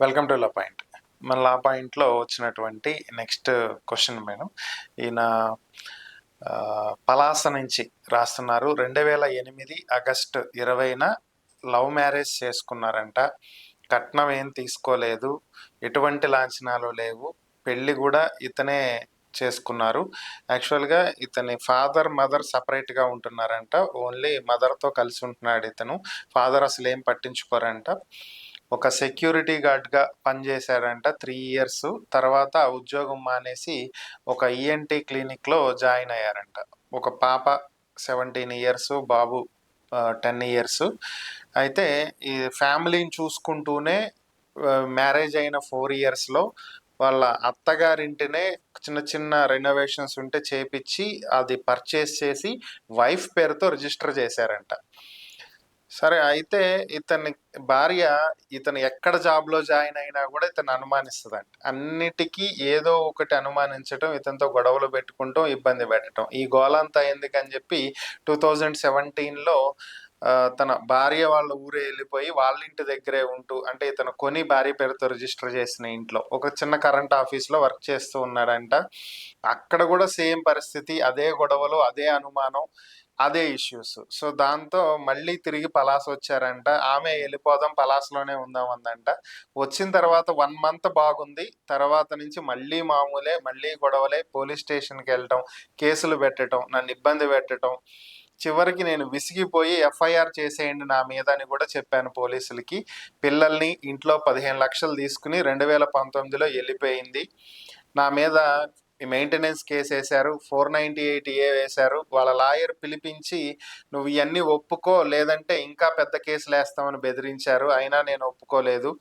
Welcome to law point. మన లా పాయింట్లో వచ్చినటువంటి నెక్స్ట్ క్వశ్చన్ మేడం. ఈయన పలాస నుంచి రాస్తున్నారు. రెండు వేల ఎనిమిది ఆగస్టు ఇరవైన లవ్ మ్యారేజ్ చేసుకున్నారంట. కట్నం ఏం తీసుకోలేదు. ఎటువంటి లాంఛనాలు లేవు. పెళ్ళి కూడా ఇతనే చేసుకున్నారు. యాక్చువల్గా ఇతని ఫాదర్ మదర్ సపరేట్గా ఉంటున్నారంట. ఓన్లీ మదర్తో కలిసి ఉంటున్నాడు ఇతను. ఫాదర్ అసలు ఏం పట్టించుకోరంట. ఒక సెక్యూరిటీ గార్డ్గా పనిచేశాడంట త్రీ ఇయర్స్. తర్వాత ఆ ఉద్యోగం మానేసి ఒక ఈఎన్టీ క్లినిక్లో జాయిన్ అయ్యారంట. ఒక పాప సెవెంటీన్ ఇయర్స్ బాబు టెన్ ఇయర్స్. అయితే ఈ ఫ్యామిలీని చూసుకుంటూనే మ్యారేజ్ అయిన ఫోర్ ఇయర్స్లో వాళ్ళ అత్తగారింటినే చిన్న చిన్న రెనోవేషన్స్ ఉంటే చేపించి అది పర్చేస్ చేసి వైఫ్ పేరుతో రిజిస్టర్ చేశారంట. సరే అయితే ఇతని భార్య ఇతను ఎక్కడ జాబ్లో జాయిన్ అయినా కూడా ఇతను అనుమానిస్తుందంట. అన్నిటికీ ఏదో ఒకటి అనుమానించడం ఇతనితో గొడవలు పెట్టుకుంటాం ఇబ్బంది పెట్టడం ఈ గోలంతా ఎందుకని చెప్పి టూ థౌజండ్ సెవెంటీన్లో తన భార్య వాళ్ళ ఊరే వెళ్ళిపోయి వాళ్ళ ఇంటి దగ్గరే ఉంటూ అంటే ఇతను కొని భార్య పేరుతో రిజిస్టర్ చేసిన ఇంట్లో ఒక చిన్న కరెంట్ ఆఫీస్లో వర్క్ చేస్తూ ఉన్నాడంట. అక్కడ కూడా సేమ్ పరిస్థితి అదే గొడవలు అదే అనుమానం. అదే ఇష్యూస్. సో దాంతో మళ్ళీ తిరిగి పలాస్ వచ్చారంట. ఆమె వెళ్ళిపోదాం పలాస్లోనే ఉందాం అందంట వచ్చిన తర్వాత వన్ మంత్ బాగుంది. తర్వాత నుంచి మళ్ళీ మామూలే మళ్ళీ గొడవలే. పోలీస్ స్టేషన్కి వెళ్ళటం కేసులు పెట్టడం నన్ను ఇబ్బంది పెట్టడం చివరికి నేను విసిగిపోయి ఎఫ్ఐఆర్ చేసేయండి నా మీద అని కూడా చెప్పాను పోలీసులకి. పిల్లల్ని ఇంట్లో పదిహేను లక్షలు తీసుకుని రెండు వేల పంతొమ్మిదిలో వెళ్ళిపోయింది. నా మీద మెయింటెనెన్స్ కేసు వేశారు ఫోర్ నైంటీ ఎయిట్ ఏ వేశారు. వాళ్ళ లాయర్ పిలిపించి నువ్వు ఇవన్నీ ఒప్పుకో లేదంటే ఇంకా పెద్ద కేసులు వేస్తామని బెదిరించారు. అయినా నేను ఒప్పుకోలేదు.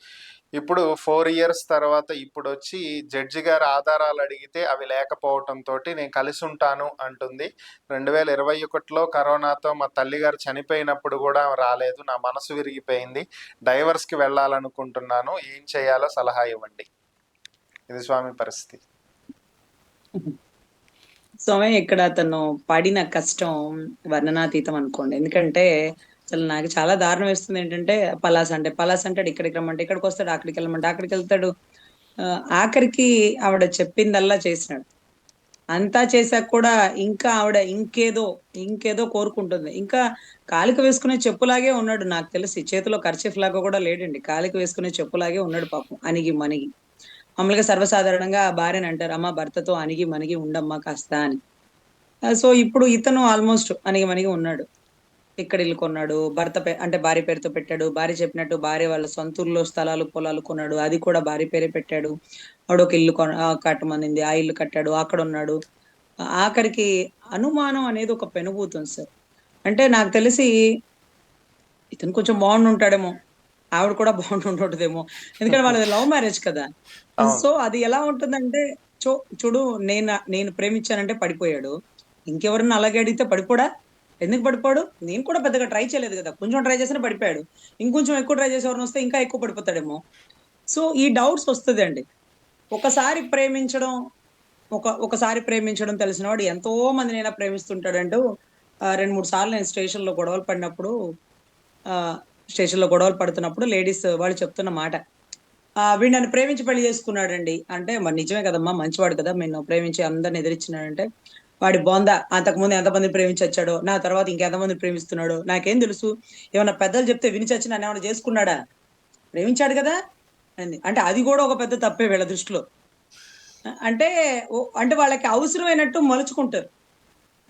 ఇప్పుడు ఫోర్ ఇయర్స్ తర్వాత ఇప్పుడు వచ్చి జడ్జి గారు ఆధారాలు అడిగితే అవి లేకపోవటంతో నేను కలిసి ఉంటాను అంటుంది. రెండు వేల ఇరవై ఒకటిలో కరోనాతో మా తల్లిగారు చనిపోయినప్పుడు కూడా రాలేదు. నా మనసు విరిగిపోయింది. డైవర్స్కి వెళ్ళాలనుకుంటున్నాను. ఏం చేయాలో సలహా ఇవ్వండి. ఇది స్వామి పరిస్థితి. స్వామి ఇక్కడ అతను పడిన కష్టం వర్ణనాతీతం అనుకోండి. ఎందుకంటే అసలు నాకు చాలా దారుణం వేస్తుంది ఏంటంటే పలాస్ అంటే పలాస్ అంటాడు ఇక్కడికి రమ్మంటే ఇక్కడికి వస్తాడు అక్కడికి వెళ్ళమంటే అక్కడికి వెళ్తాడు. ఆఖరికి ఆవిడ చెప్పిందల్లా చేసినాడు. అంతా చేశాక కూడా ఇంకా ఆవిడ ఇంకేదో ఇంకేదో కోరుకుంటుంది. ఇంకా కాలిక వేసుకునే చెప్పులాగే ఉన్నాడు. నాకు తెలిసి చేతిలో ఖర్చీఫ్ లాగా కూడా లేడండి. కాలిక వేసుకునే చెప్పులాగే ఉన్నాడు పాపం. అనిగి మనిగి మామూలుగా సర్వసాధారణంగా భార్యని అంటారు అమ్మ భర్తతో అణిగి మనిగి ఉండమ్మా కాస్త అని. సో ఇప్పుడు ఇతను ఆల్మోస్ట్ అణిగి మనిగి ఉన్నాడు. ఇక్కడ ఇల్లు కొన్నాడు భర్త పే అంటే భార్య పేరుతో పెట్టాడు భార్య చెప్పినట్టు భార్య వాళ్ళ సొంత ఊర్లో స్థలాలు పొలాలు కొన్నాడు అది కూడా భార్య పేరే పెట్టాడు. ఆవిడ ఒక ఇల్లు కొన ఆ, కట్టమనింది ఆ ఇల్లు కట్టాడు అక్కడ ఉన్నాడు. ఆఖరికి అనుమానం అనేది ఒక పెనుభూతుంది సార్. అంటే నాకు తెలిసి ఇతను కొంచెం బాగుండి ఉంటాడేమో ఆవిడ కూడా బాగుండి ఉంటుందేమో ఎందుకంటే వాళ్ళది లవ్ మ్యారేజ్ కదా. సో అది ఎలా ఉంటుందంటే చూ చూడు నేను నేను ప్రేమించానంటే పడిపోయాడు. ఇంకెవరన్నా అలాగే అడిగితే పడిపోడా? ఎందుకు పడిపోడు? నేను కూడా పెద్దగా ట్రై చేయలేదు కదా. కొంచెం ట్రై చేసినా పడిపోయాడు. ఇంకొంచెం ఎక్కువ ట్రై చేసే ఎవరిని వస్తే ఇంకా ఎక్కువ పడిపోతాడేమో. సో ఈ డౌట్స్ వస్తుంది అండి ఒకసారి ప్రేమించడం ఒక ఒకసారి ప్రేమించడం తెలిసిన వాడు ఎంతో మందినైనా ప్రేమిస్తుంటాడంటూ ఆ, రెండు మూడు సార్లు నేను స్టేషన్లో గొడవలు పడినప్పుడు స్టేషన్లో గొడవలు పడుతున్నప్పుడు లేడీస్ వాళ్ళు చెప్తున్న మాట. వీడు నన్ను ప్రేమించి పెళ్ళి చేసుకున్నాడండి. అంటే మరి నిజమే కదమ్మా మంచివాడు కదా. నేను ప్రేమించి అందరిని ఎదిరించినాడంటే వాడి బొంద అంతకుముందు ఎంతమందిని ప్రేమించి వచ్చాడో నా తర్వాత ఇంకెంతమందిని ప్రేమిస్తున్నాడు నాకేం తెలుసు. ఏమైనా పెద్దలు చెప్తే విని చచ్చి నన్ను ఏమైనా చేసుకున్నాడా? ప్రేమించాడు కదా అంది అంటే అది కూడా ఒక పెద్ద తప్పే వీళ్ళ దృష్టిలో. అంటే అంటే వాళ్ళకి అవసరమైనట్టు మలుచుకుంటారు.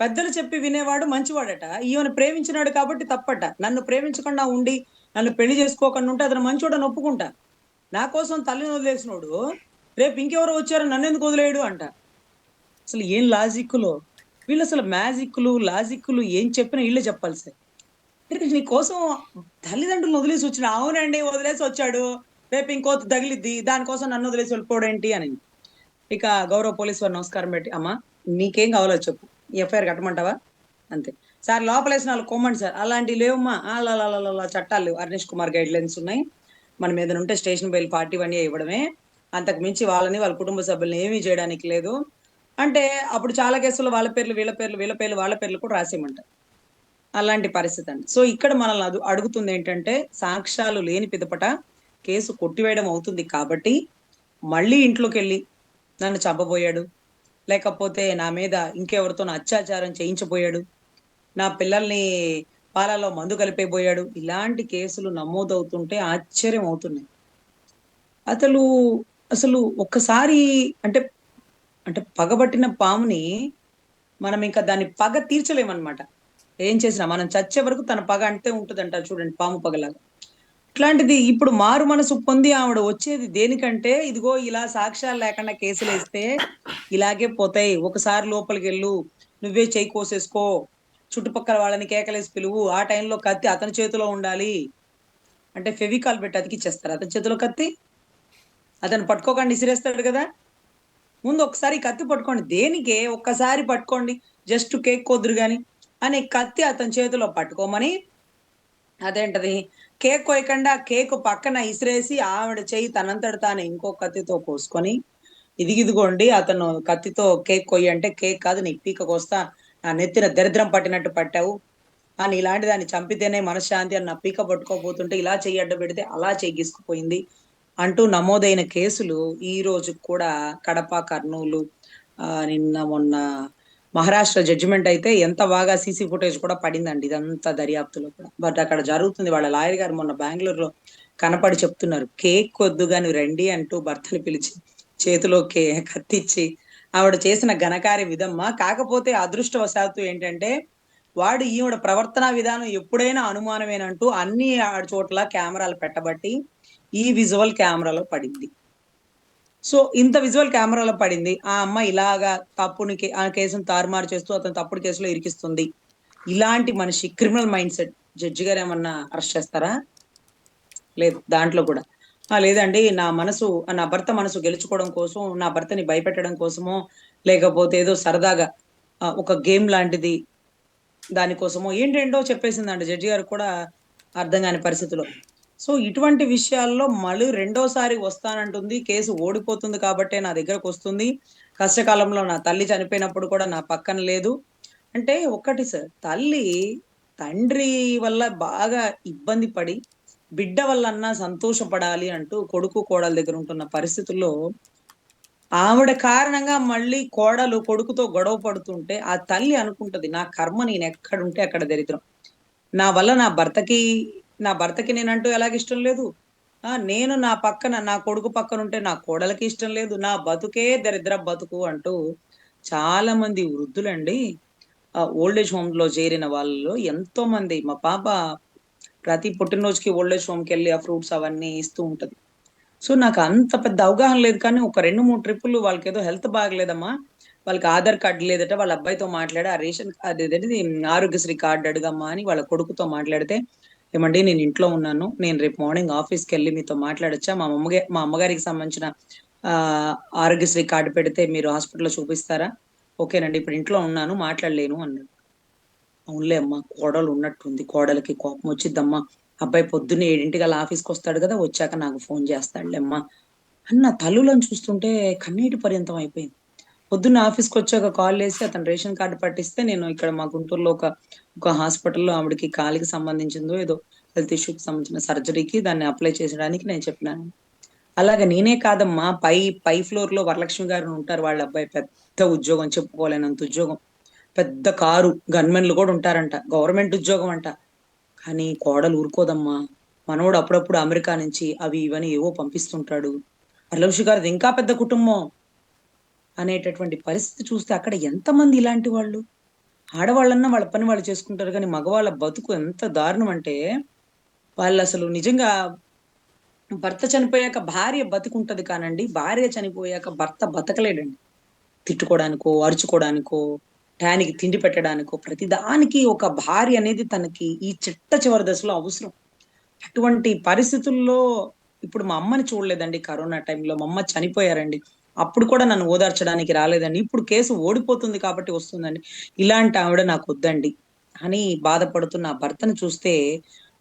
పెద్దలు చెప్పి వినేవాడు మంచివాడట. ఈయన ప్రేమించినాడు కాబట్టి తప్పట. నన్ను ప్రేమించకుండా ఉండి నన్ను పెళ్ళి చేసుకోకుండా ఉంటే అతను మంచివాడని ఒప్పుకుంటా. నా కోసం తల్లిని వదిలేసినోడు రేపు ఇంకెవరో వచ్చారో నన్ను ఎందుకు వదిలేయడు అంట. అసలు ఏం లాజిక్లో వీళ్ళు అసలు మ్యాజిక్లు లాజిక్లు ఏం చెప్పినా వీళ్ళే చెప్పాలి సార్ నీ కోసం తల్లిదండ్రులను వదిలేసి వచ్చిన అవునండి వదిలేసి వచ్చాడు. రేపు ఇంకో తగిలిద్ది దానికోసం నన్ను వదిలేసి వెళ్ళిపోవడం ఏంటి అని. ఇక గౌరవ పోలీసు వారు నమస్కారం పెట్టి అమ్మా నీకేం కావాలో చెప్పు. ఎఫ్ఐఆర్ కట్టమంటావా? అంతే. సార్ లోపలేసిన వాళ్ళు కొమ్మండి సార్. అలాంటివి లేవమ్మా. అలా అలా అలా చట్టాలు లేవు. అర్నేష్ కుమార్ గైడ్ లైన్స్ ఉన్నాయి. మన మీద ఉంటే స్టేషన్ బయలు పార్టీ ఇవన్నీ ఇవ్వడమే. అంతకు మించి వాళ్ళని వాళ్ళ కుటుంబ సభ్యులను ఏమీ చేయడానికి లేదు. అంటే అప్పుడు చాలా కేసులు వాళ్ళ పేర్లు వీళ్ళ పేర్లు వీళ్ళ పేర్లు వాళ్ళ పేర్లు కూడా రాసేయమంటారు అలాంటి పరిస్థితి అండి. సో ఇక్కడ మనల్ని అది అడుగుతుంది ఏంటంటే సాక్ష్యాలు లేని పిదపట కేసు కొట్టివేయడం అవుతుంది కాబట్టి మళ్ళీ ఇంట్లోకి వెళ్ళి నన్ను చంపబోయాడు. లేకపోతే నా మీద ఇంకెవరితో అత్యాచారం చేయించబోయాడు? నా పిల్లల్ని పాలలో మందు కలిపేబోయాడు ఇలాంటి కేసులు నమోదవుతుంటే ఆశ్చర్యం అవుతున్నాయి అసలు అసలు ఒక్కసారి అంటే అంటే పగబట్టిన పాముని మనం ఇంకా దాన్ని పగ తీర్చలేమన్నమాట. ఏం చేసినా మనం చచ్చే వరకు తన పగ అంటే ఉంటుందంట చూడండి పాము పగలాగా. ఇట్లాంటిది ఇప్పుడు మారు మనసు పొంది ఆవిడ వచ్చేది దేనికంటే ఇదిగో ఇలా సాక్ష్యాలు లేకుండా కేసులు వేస్తే ఇలాగే పోతాయి. ఒకసారి లోపలికి వెళ్ళు నువ్వే చేయి కోసేసుకో. చుట్టుపక్కల వాళ్ళని కేకలేసి పిలువు. ఆ టైంలో కత్తి అతని చేతిలో ఉండాలి. అంటే ఫెవికాల్ పెట్టి అతికిచ్చేస్తారు. అతని చేతిలో కత్తి అతను పట్టుకోకుండా ఇసిరేస్తాడు కదా. ముందు ఒకసారి కత్తి పట్టుకోండి. దేనికే? ఒక్కసారి పట్టుకోండి. జస్ట్ కేక్ కొద్దురు కానీ అని కత్తి అతని చేతిలో పట్టుకోమని అదేంటది? కేక్ కోయకుండా కేక్ పక్కన ఇసిరేసి ఆవిడ చేయి తనంతట తాను ఇంకో కత్తితో కోసుకొని ఇదిగిదిగోండి అతను కత్తితో కేక్ కొయ్యి అంటే కేక్ కాదు నీ పీక కోస్తా నా నెత్తిన దరిద్రం పట్టినట్టు పట్టావు. అని ఇలాంటి దాన్ని చంపితేనే మనశ్శాంతి అని నా పీక పట్టుకోపోతుంటే ఇలా చెయ్యి పెడితే అలా చెయ్యిసుకుపోయింది అంటూ నమోదైన కేసులు ఈ రోజు కూడా కడప కర్నూలు నిన్న మొన్న మహారాష్ట్ర జడ్జిమెంట్ అయితే ఎంత బాగా సీసీ ఫుటేజ్ కూడా పడిందండి. ఇదంతా దర్యాప్తులో కూడా. బట్ అక్కడ జరుగుతుంది. వాళ్ళ లాయర్ గారు మొన్న బెంగళూరులో కనపడి చెప్తున్నారు. కేక్ వద్దు గాని రండి అంటూ భర్తలు పిలిచి చేతిలో కే కత్తిచ్చి ఆవిడ చేసిన ఘనకార్య విధమ్మ. కాకపోతే అదృష్టవశాత్తు ఏంటంటే వాడు ఈవిడ ప్రవర్తన విధానం ఎప్పుడైనా అనుమానమేనంటూ అన్ని ఆడ చోట్ల కెమెరాలు పెట్టబట్టి ఈ విజువల్ కెమెరాలో పడింది. సో ఇంత విజువల్ కెమెరాలో పడింది. ఆ అమ్మాయి ఇలాగా తప్పుని కే- ఆ కేసును తారుమారు చేస్తూ అతను తప్పుడు కేసులో ఇరికిస్తుంది. ఇలాంటి మనిషి క్రిమినల్ మైండ్ సెట్ జడ్జి గారు ఏమన్నా అరెస్ట్ చేస్తారా? లేదు దాంట్లో కూడా. ఆ లేదండి నా మనసు నా భర్త మనసు గెలుచుకోవడం కోసం నా భర్తని భయపెట్టడం కోసమో లేకపోతే ఏదో సరదాగా ఒక గేమ్ లాంటిది దానికోసమో ఏంటేంటో చెప్పేసిందండి జడ్జి గారు కూడా అర్థం కాని పరిస్థితిలో. సో ఇటువంటి విషయాల్లో మళ్ళీ రెండోసారి వస్తానంటుంది కేసు ఓడిపోతుంది కాబట్టే నా దగ్గరకు వస్తుంది. కష్టకాలంలో నా తల్లి చనిపోయినప్పుడు కూడా నా పక్కన లేదు. అంటే ఒకటి సార్ తల్లి తండ్రి వల్ల బాగా ఇబ్బంది పడి బిడ్డ వల్లన్నా సంతోషపడాలి అంటూ కొడుకు కోడల దగ్గర ఉంటున్న పరిస్థితుల్లో ఆవిడ కారణంగా మళ్ళీ కోడలు కొడుకుతో గొడవ పడుతుంటే ఆ తల్లి అనుకుంటది నా కర్మ నేను ఎక్కడుంటే అక్కడ దరిద్రం. నా వల్ల నా భర్తకి నా భర్తకి నేనంటూ ఎలాగ ఇష్టం లేదు. నేను నా పక్కన నా కొడుకు పక్కన ఉంటే నా కోడలకి ఇష్టం లేదు. నా బతుకే దరిద్ర బతుకు అంటూ చాలా మంది వృద్ధులండి ఓల్డ్ ఏజ్ హోమ్లో చేరిన వాళ్ళలో ఎంతో మంది. మా పాప ప్రతి పుట్టినరోజుకి ఓల్డ్ ఏజ్ హోమ్కి వెళ్ళి ఆ ఫ్రూట్స్ అవన్నీ ఇస్తూ ఉంటది. సో నాకు అంత పెద్ద అవగాహన లేదు కానీ ఒక రెండు మూడు ట్రిప్పులు వాళ్ళకి ఏదో హెల్త్ బాగలేదమ్మా. వాళ్ళకి ఆధార్ కార్డు లేదట వాళ్ళ అబ్బాయితో మాట్లాడి ఆ రేషన్ కార్డు ఏదంటే ఆరోగ్యశ్రీ కార్డు అడుగమ్మా అని వాళ్ళ కొడుకుతో మాట్లాడితే ఏమండి నేను ఇంట్లో ఉన్నాను. నేను రేపు మార్నింగ్ ఆఫీస్కి వెళ్ళి మీతో మాట్లాడొచ్చా? మా అమ్మగా మా అమ్మగారికి సంబంధించిన ఆరోగ్యశ్రీ కార్డు పెడితే మీరు హాస్పిటల్లో చూపిస్తారా? ఓకేనండి ఇప్పుడు ఇంట్లో ఉన్నాను మాట్లాడలేను అన్నాడు. అవునులే అమ్మా కోడలు ఉన్నట్టుంది కోడలకి కోపం వచ్చిద్దమ్మా. అబ్బాయి పొద్దున్నే ఏడింటికల్లా ఆఫీస్కి వస్తాడు కదా వచ్చాక నాకు ఫోన్ చేస్తాడులే అమ్మా. అన్న తల్లులను చూస్తుంటే కన్నీటి పర్యంతం అయిపోయింది. పొద్దున్న ఆఫీస్కి వచ్చాక కాల్ చేసి అతను రేషన్ కార్డు పట్టిస్తే నేను ఇక్కడ మా గుంటూరులో ఒక ఒక హాస్పిటల్లో ఆవిడకి కాలికి సంబంధించిందో ఏదో హెల్త్ ఇష్యూకి సంబంధించిన సర్జరీకి దాన్ని అప్లై చేసడానికి నేను చెప్పినాను. అలాగే నేనే కాదమ్మా పై పై ఫ్లోర్లో వరలక్ష్మి గారు ఉంటారు వాళ్ళ అబ్బాయి పెద్ద ఉద్యోగం చెప్పుకోలేనంత ఉద్యోగం. పెద్ద కారు గన్మెన్లు కూడా ఉంటారంట గవర్నమెంట్ ఉద్యోగం అంట. కానీ కోడలు ఊరుకోదమ్మా మనోడు అప్పుడప్పుడు అమెరికా నుంచి అవి ఇవని ఏవో పంపిస్తుంటాడు. వరలక్ష్మి గారిది ఇంకా పెద్ద కుటుంబం. అనేటటువంటి పరిస్థితి చూస్తే అక్కడ ఎంతమంది ఇలాంటి వాళ్ళు? ఆడవాళ్ళన్నా వాళ్ళ పని వాళ్ళు చేసుకుంటారు కానీ మగవాళ్ళ బతుకు ఎంత దారుణం అంటే వాళ్ళు అసలు నిజంగా భర్త చనిపోయాక భార్య బతుకుంటది కానండి భార్య చనిపోయాక భర్త బతకలేడండి. తిట్టుకోవడానికో అరుచుకోవడానికో టయానికి తిండి పెట్టడానికో ప్రతిదానికి ఒక భార్య అనేది తనకి ఈ చిట్ట చివరి దశలో అవసరం. అటువంటి పరిస్థితుల్లో ఇప్పుడు మా అమ్మని చూడలేదండి కరోనా టైంలో. మా అమ్మ చనిపోయారండి. అప్పుడు కూడా నన్ను ఓదార్చడానికి రాలేదండి. ఇప్పుడు కేసు ఓడిపోతుంది కాబట్టి వస్తుందండి. ఇలాంటి ఆవిడ నాకు వద్దండి అని బాధపడుతున్న భర్తను చూస్తే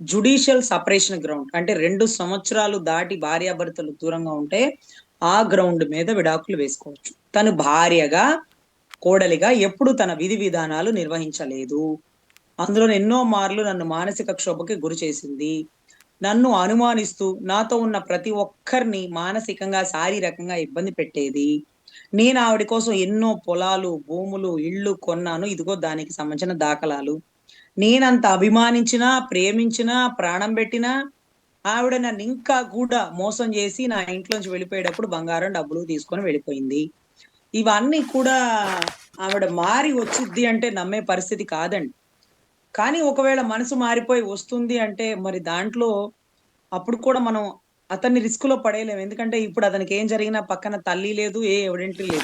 జుడిషియల్ సపరేషన్ గ్రౌండ్ అంటే రెండు సంవత్సరాలు దాటి భార్యాభర్తలు దూరంగా ఉంటే ఆ గ్రౌండ్ మీద విడాకులు వేసుకోవచ్చు. తను భార్యగా కోడలిగా ఎప్పుడు తన విధి విధానాలు నిర్వహించలేదు. అందులో ఎన్నో మార్లు నన్ను మానసిక క్షోభకి గురి చేసింది. నన్ను అనుమానిస్తూ నాతో ఉన్న ప్రతి ఒక్కరిని మానసికంగా శారీరకంగా ఇబ్బంది పెట్టేది. నేను ఆవిడ కోసం ఎన్నో పొలాలు భూములు ఇళ్ళు కొన్నాను. ఇదిగో దానికి సంబంధించిన దాఖలాలు. నేనంత అభిమానించినా ప్రేమించినా ప్రాణం పెట్టినా ఆవిడ నన్ను ఇంకా కూడా మోసం చేసి నా ఇంట్లోంచి వెళ్ళిపోయేటప్పుడు బంగారం డబ్బులు తీసుకొని వెళ్ళిపోయింది. ఇవన్నీ కూడా ఆవిడ మారి వచ్చిద్ది అంటే నమ్మే పరిస్థితి కాదండి. కానీ ఒకవేళ మనసు మారిపోయి వస్తుంది అంటే మరి దాంట్లో అప్పుడు కూడా మనం అతన్ని రిస్క్లో పడేయలేము ఎందుకంటే ఇప్పుడు అతనికి ఏం జరిగినా పక్కన తల్లి లేదు ఏ ఎవిడెంట్రీ లేదు.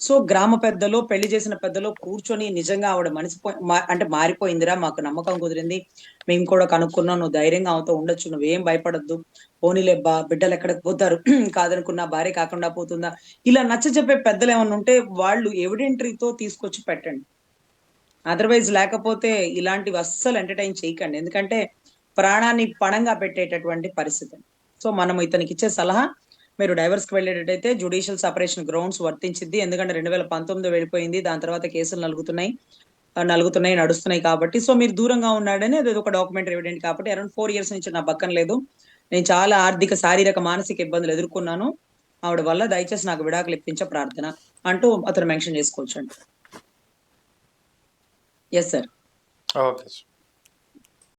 సో గ్రామ పెద్దలో పెళ్ళి చేసిన పెద్దలో కూర్చొని నిజంగా ఆవిడ మనసు మా- అంటే మారిపోయిందిరా మాకు నమ్మకం కుదిరింది. మేము కూడా కనుక్కున్నాం నువ్వు ధైర్యంగా అవుతూ ఉండొచ్చు నువ్వేం భయపడద్దు. పోనీలే బా బిడ్డలు ఎక్కడికి పోతారు? కాదనుకున్నా భార్య కాకుండా పోతుందా? ఇలా నచ్చ చెప్పే పెద్దలు ఏమన్నా ఉంటే వాళ్ళు ఎవిడెంట్రీతో తీసుకొచ్చి పెట్టండి. అదర్వైజ్ లేకపోతే ఇలాంటివి అస్సలు ఎంటర్టైన్ చేయకండి. ఎందుకంటే ప్రాణాన్ని పణంగా పెట్టేటటువంటి పరిస్థితి. సో మనం ఇతనికి ఇచ్చే సలహా మీరు డైవర్స్కి వెళ్ళేటట్టయితే జుడిషియల్ సపరేషన్ గ్రౌండ్స్ వర్తించింది ఎందుకంటే రెండు వేల పంతొమ్మిది వెళ్ళిపోయింది. దాని తర్వాత కేసులు నలుగుతున్నాయి. నలుగుతున్నాయి నడుస్తున్నాయి కాబట్టి. సో మీరు దూరంగా ఉన్నాడని అది ఒక డాక్యుమెంట్ ఎవిడెంట్ కాబట్టి అరౌండ్ ఫోర్ ఇయర్స్ నుంచి నా పక్కన లేదు. నేను చాలా ఆర్థిక శారీరక మానసిక ఇబ్బందులు ఎదుర్కొన్నాను. ఆవిడ వల్ల దయచేసి నాకు విడాకులు ఇప్పించే ప్రార్థన అంటూ అతను మెన్షన్ చేసుకోవచ్చు అండి ఎస్ సార్ ఓకే సార్